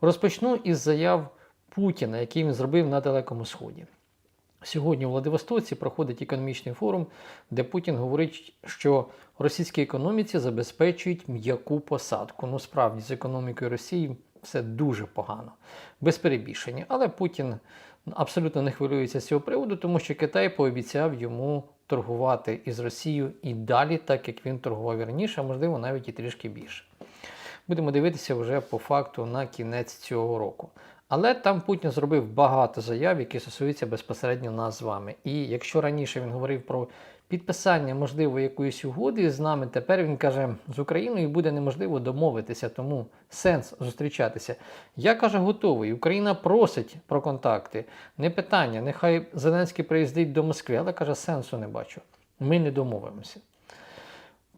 Розпочну із заяв Путіна, який він зробив на Далекому Сході. Сьогодні у Владивостоці проходить економічний форум, де Путін говорить, що російській економіці забезпечують м'яку посадку. Ну, справді, з економікою Росії все дуже погано, без перебільшення. Але Путін абсолютно не хвилюється з цього приводу, тому що Китай пообіцяв йому торгувати із Росією і далі, так як він торгував раніше, а можливо навіть і трішки більше. Будемо дивитися вже по факту на кінець цього року. Але там Путін зробив багато заяв, які стосуються безпосередньо нас з вами. І якщо раніше він говорив про підписання, можливо, якоїсь угоди з нами, тепер він каже, з Україною буде неможливо домовитися, тому сенс зустрічатися. Я каже, готовий. Україна просить про контакти. Не питання. Нехай Зеленський приїздить до Москви, але каже, сенсу не бачу. Ми не домовимося.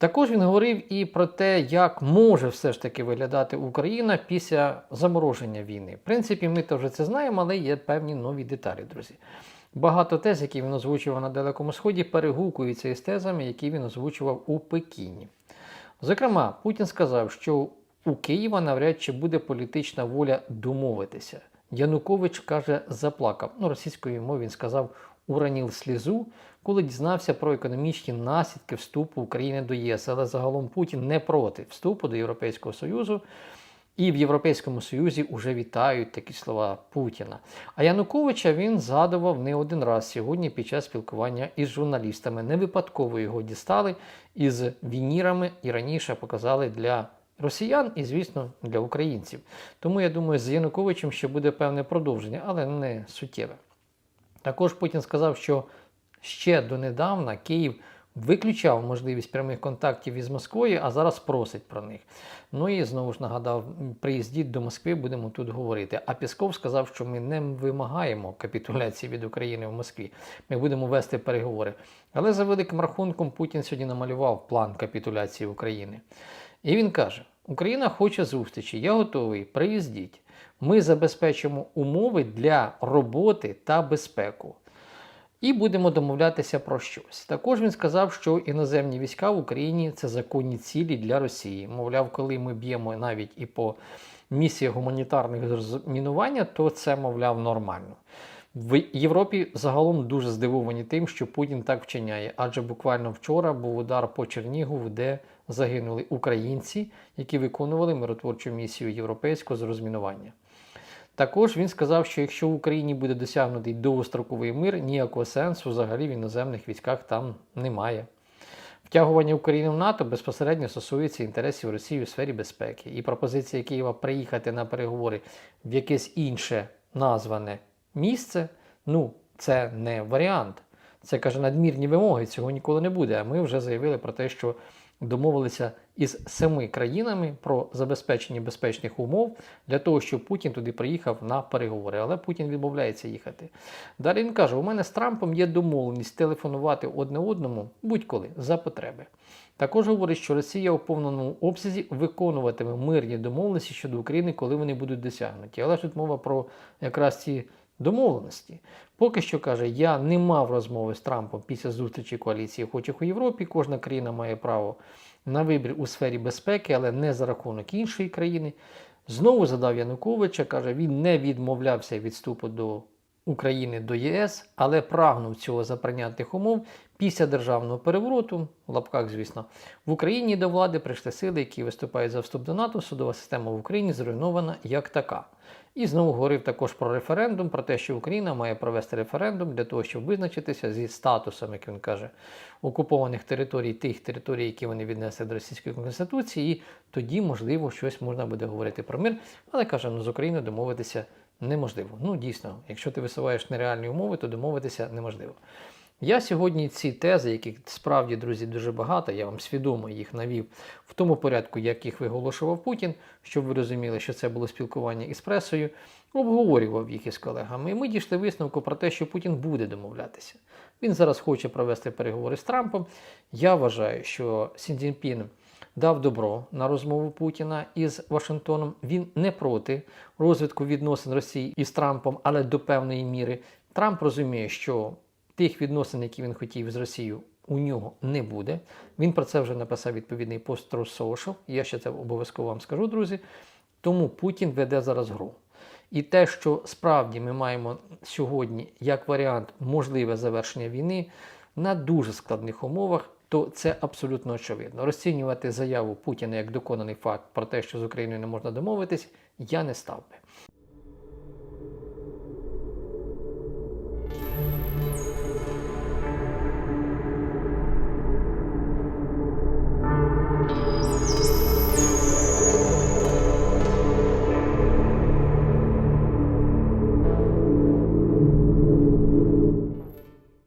Також він говорив і про те, як може все ж таки виглядати Україна після замороження війни. В принципі, ми то вже це знаємо, але є певні нові деталі, друзі. Багато тез, які він озвучував на Далекому Сході, перегукуються із тезами, які він озвучував у Пекіні. Зокрема, Путін сказав, що у Києва навряд чи буде політична воля домовитися. Янукович каже, заплакав. Ну, російською мовою він сказав уранів слізу, коли дізнався про економічні наслідки вступу України до ЄС. Але загалом Путін не проти вступу до Європейського Союзу. І в Європейському Союзі вже вітають такі слова Путіна. А Януковича він згадував не один раз сьогодні під час спілкування із журналістами. Не випадково його дістали із вінірами і раніше показали для росіян і, звісно, для українців. Тому я думаю, з Януковичем ще буде певне продовження, але не суттєве. Також Путін сказав, що ще донедавна Київ виключав можливість прямих контактів із Москвою, а зараз просить про них. Ну і знову ж нагадав, приїздіть до Москви, будемо тут говорити. А Пісков сказав, що ми не вимагаємо капітуляції від України в Москві. Ми будемо вести переговори. Але за великим рахунком Путін сьогодні намалював план капітуляції України. І він каже: Україна хоче зустрічі, я готовий, приїздіть. Ми забезпечимо умови для роботи та безпеку. І будемо домовлятися про щось. Також він сказав, що іноземні війська в Україні це законні цілі для Росії. Мовляв, коли ми б'ємо навіть і по місіях гуманітарних розмінування, то це, мовляв, нормально. В Європі загалом дуже здивовані тим, що Путін так вчиняє, адже буквально вчора був удар по Чернігову, де загинули українці, які виконували миротворчу місію європейську з розмінування. Також він сказав, що якщо в Україні буде досягнутий довгостроковий мир, ніякого сенсу взагалі в іноземних військах там немає. Втягування України в НАТО безпосередньо стосується інтересів Росії у сфері безпеки. І пропозиція Києва приїхати на переговори в якесь інше назване місце, ну, це не варіант. Це каже надмірні вимоги, цього ніколи не буде. А ми вже заявили про те, що домовилися із семи країнами про забезпечення безпечних умов для того, щоб Путін туди приїхав на переговори. Але Путін відмовляється їхати. Далі він каже: у мене з Трампом є домовленість телефонувати одне одному будь-коли за потреби. Також говорить, що Росія у повному обсязі виконуватиме мирні домовленості щодо України, коли вони будуть досягнуті. Але ж тут мова про якраз ці домовленості. Поки що каже, я не мав розмови з Трампом після зустрічі коаліції охочих у Європі. Кожна країна має право на вибір у сфері безпеки, але не за рахунок іншої країни. Знову задав Януковича, каже, він не відмовлявся від вступу до України до ЄС, але прагнув цього за прийнятних умов після державного перевороту, в лапках, звісно, в Україні до влади прийшли сили, які виступають за вступ до НАТО. Судова система в Україні зруйнована як така. І знову говорив також про референдум, про те, що Україна має провести референдум для того, щоб визначитися зі статусом, як він каже, окупованих територій, тих територій, які вони віднесли до Російської Конституції, і тоді, можливо, щось можна буде говорити про мир. Але каже, ну з Україною домовитися неможливо. Ну, дійсно, якщо ти висуваєш нереальні умови, то домовитися неможливо. Я сьогодні ці тези, яких справді, друзі, дуже багато, я вам свідомо їх навів в тому порядку, як їх виголошував Путін, щоб ви розуміли, що це було спілкування із пресою, обговорював їх із колегами. І ми дійшли висновку про те, що Путін буде домовлятися. Він зараз хоче провести переговори з Трампом. Я вважаю, що Сін Цзіньпін дав добро на розмову Путіна із Вашингтоном. Він не проти розвитку відносин Росії із Трампом, але до певної міри. Трамп розуміє, що тих відносин, які він хотів з Росією, у нього не буде. Він про це вже написав відповідний пост True. Я ще це обов'язково вам скажу, друзі. Тому Путін веде зараз гру. І те, що справді ми маємо сьогодні як варіант можливе завершення війни на дуже складних умовах, то це абсолютно очевидно. Розцінювати заяву Путіна як доконаний факт про те, що з Україною не можна домовитись, я не став би.